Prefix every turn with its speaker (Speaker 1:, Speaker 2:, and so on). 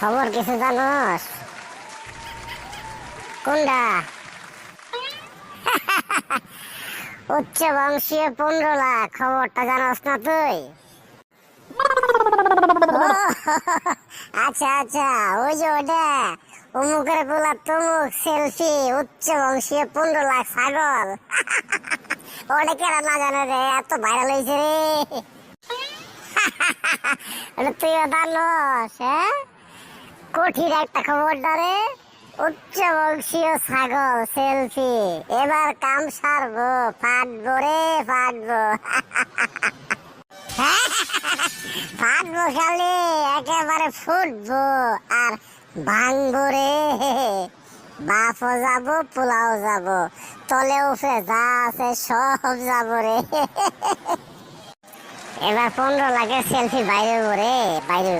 Speaker 1: খবর কিছু জানোস? কোনটা? উচ্চ বংশীয় পনেরো লাখ, খবরটা জানোস না তুই? আচ্ছা আচ্ছা ওই যে ওটা অমুকের গোলা তমুক সেলফি, উচ্চ বংশীয় পনেরো লাখ ছাগল। ওটা কেন না জানে রে, এত ভাইরাল হয়েছে রে। এটা তুইও জানোস হ্যাঁ? কঠিন একটা খবর রে উচ্চ বংশীয় ছাগল, সেলফি। এবার কাম সারবো, ফাটবো রে, ফাটবো। ফাটবো খালি একেবারে ফুটবো আর ভাঙবো রে। বাপও যাব, পোলাও যাব, তলে উঠে যা আছে সব যাব রে। এবার পনেরো লাখের সেলফি বাইরে রে, বাইরে